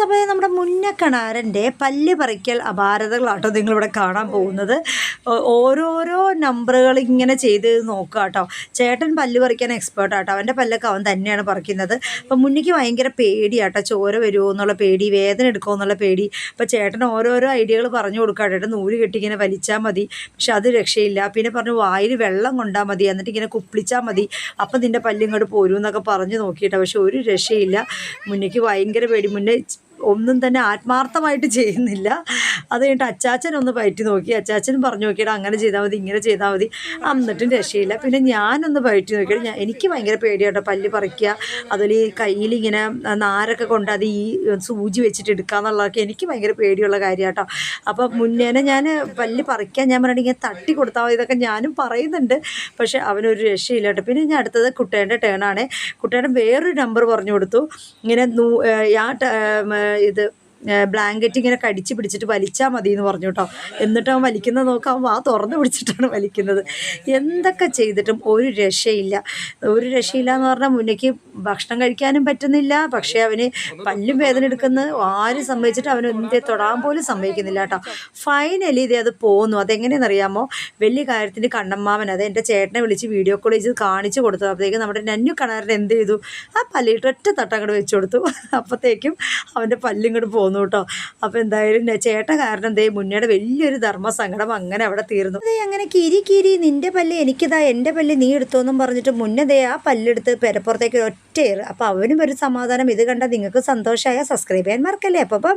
അപ്പോൾ നമ്മുടെ മുന്നക്കണാരന്റെ പല്ല് പറിക്കൽ അപാരതകളാട്ടോ നിങ്ങളിവിടെ കാണാൻ പോകുന്നത്. ഓരോരോ നമ്പറുകൾ ഇങ്ങനെ ചെയ്ത് നോക്കുക കേട്ടോ ചേട്ടൻ പല്ല് പറിക്കാൻ എക്സ്പേർട്ട് ആട്ടോ അവന്റെ പല്ലൊക്കെ അവൻ തന്നെയാണ് പറിക്കുന്നത്. അപ്പം മുന്നിക്ക് ഭയങ്കര പേടിയാട്ടോ. ചോര വരുമോ എന്നുള്ള പേടി വേദന എടുക്കുമോ എന്നുള്ള പേടി. അപ്പോൾ ചേട്ടൻ ഓരോരോ ഐഡിയകൾ പറഞ്ഞു കൊടുക്കാം ചേട്ടൻ നൂൽ കെട്ടി ഇങ്ങനെ വലിച്ചാൽ മതി. പക്ഷെ അത് രക്ഷയില്ല. പിന്നെ പറഞ്ഞു വായിൽ വെള്ളം കൊണ്ടാൽ മതി. എന്നിട്ട് ഇങ്ങനെ കുപ്പിളിച്ചാൽ മതി. അപ്പം നിന്റെ പല്ലിങ്ങോട്ട് പോരും എന്നൊക്കെ പറഞ്ഞു നോക്കിയിട്ടാ. പക്ഷെ ഒരു രക്ഷയില്ല. മുന്നിക്ക് ഭയങ്കര പേടി. മുന്നേ ഒന്നും തന്നെ ആത്മാർത്ഥമായിട്ട് ചെയ്യുന്നില്ല. അത് കഴിഞ്ഞിട്ട് അച്ചാച്ചൻ ഒന്ന് പയറ്റി നോക്കി. അച്ചാച്ചൻ പറഞ്ഞു നോക്കിയിട്ട് അങ്ങനെ ചെയ്താൽ മതി ഇങ്ങനെ ചെയ്താൽ മതി. എന്നിട്ടും രക്ഷയില്ല. പിന്നെ ഞാനൊന്ന് പയറ്റി നോക്കിയിട്ട് ഞാൻ എനിക്ക് ഭയങ്കര പേടിയാട്ടോ പല്ല് പറിക്കുക അതുപോലെ ഈ കയ്യിൽ ഇങ്ങനെ നാരൊക്കെ കൊണ്ട് അത് ഈ സൂചി വെച്ചിട്ട് എടുക്കുക എന്നുള്ളതൊക്കെ എനിക്ക് ഭയങ്കര പേടിയുള്ള കാര്യമാട്ടോ അപ്പോൾ മുന്നേനെ ഞാൻ പല്ല് പറിക്കാൻ ഞാൻ പറഞ്ഞിട്ട് ഇങ്ങനെ തട്ടി കൊടുത്താൽ മതി ഇതൊക്കെ ഞാനും പറയുന്നുണ്ട്. പക്ഷെ അവനൊരു രക്ഷയില്ല കേട്ടോ. പിന്നെ ഞാൻ അടുത്തത് കുട്ടേന്റെ ടേണാണ് കുട്ടേടെ വേറൊരു നമ്പർ പറഞ്ഞു കൊടുത്തു. ഇങ്ങനെ നൂ ആ ഇത് ബ്ലാങ്കറ്റ് ഇങ്ങനെ കടിച്ച് പിടിച്ചിട്ട് വലിച്ചാൽ മതി എന്ന് പറഞ്ഞു കേട്ടോ. എന്നിട്ട് അവൻ വലിക്കുന്നത് നോക്കാം അവൻ ആ തുറന്ന് പിടിച്ചിട്ടാണ് വലിക്കുന്നത്. എന്തൊക്കെ ചെയ്തിട്ടും ഒരു രക്ഷയില്ല. ഒരു രക്ഷയില്ല എന്ന് പറഞ്ഞാൽ മുന്നേക്ക് ഭക്ഷണം കഴിക്കാനും പറ്റുന്നില്ല. പക്ഷേ അവന് പല്ലും വേദന എടുക്കുന്ന. ആരും സമ്മതിച്ചിട്ട് അവന് എന്തെ തൊടാൻ പോലും സമ്മതിക്കുന്നില്ല കേട്ടോ. ഫൈനലി ഇതേ അത് പോന്നു. അതെങ്ങനെയെന്ന് അറിയാമോ? വലിയ കാര്യത്തിന് കണ്ണമ്മാവൻ അത് എന്റെ ചേട്ടനെ വിളിച്ച് വീഡിയോ കോൾ ചെയ്ത് കാണിച്ചു കൊടുത്തു അപ്പോഴത്തേക്കും നമ്മുടെ നന്നു കണാരൻ എന്ത് ചെയ്തു? ആ പല്ലിട്ട് ഒറ്റ തട്ടം അങ്ങോട്ട് വെച്ചു കൊടുത്തു. അപ്പോഴത്തേക്കും അവന്റെ പല്ലിങ്ങോട്ട് പോന്നു. കേട്ടോ. അപ്പോൾ എന്തായാലും ചേട്ട കാരണം എന്തേ മുന്നേടെ വലിയൊരു ധർമ്മസങ്കടം അങ്ങനെ അവിടെ തീർന്നു. ദേ അങ്ങനെ കിരി കിരി നിന്റെ പല്ല് എനിക്കിതാ എന്റെ പല്ല് നീ എടുത്തോന്നും പറഞ്ഞിട്ട് മുന്നേ ദേ ആ പല്ലെടുത്ത് പെരപ്പുറത്തേക്ക് ഒറ്റയേറ് അപ്പൊ അപ്പോൾ അവനും ഒരു സമാധാനം. ഇത് കണ്ട നിങ്ങൾക്ക് സന്തോഷമായ സബ്സ്ക്രൈബ് ചെയ്യാൻ മറക്കല്ലേ? അപ്പോൾ ബൈ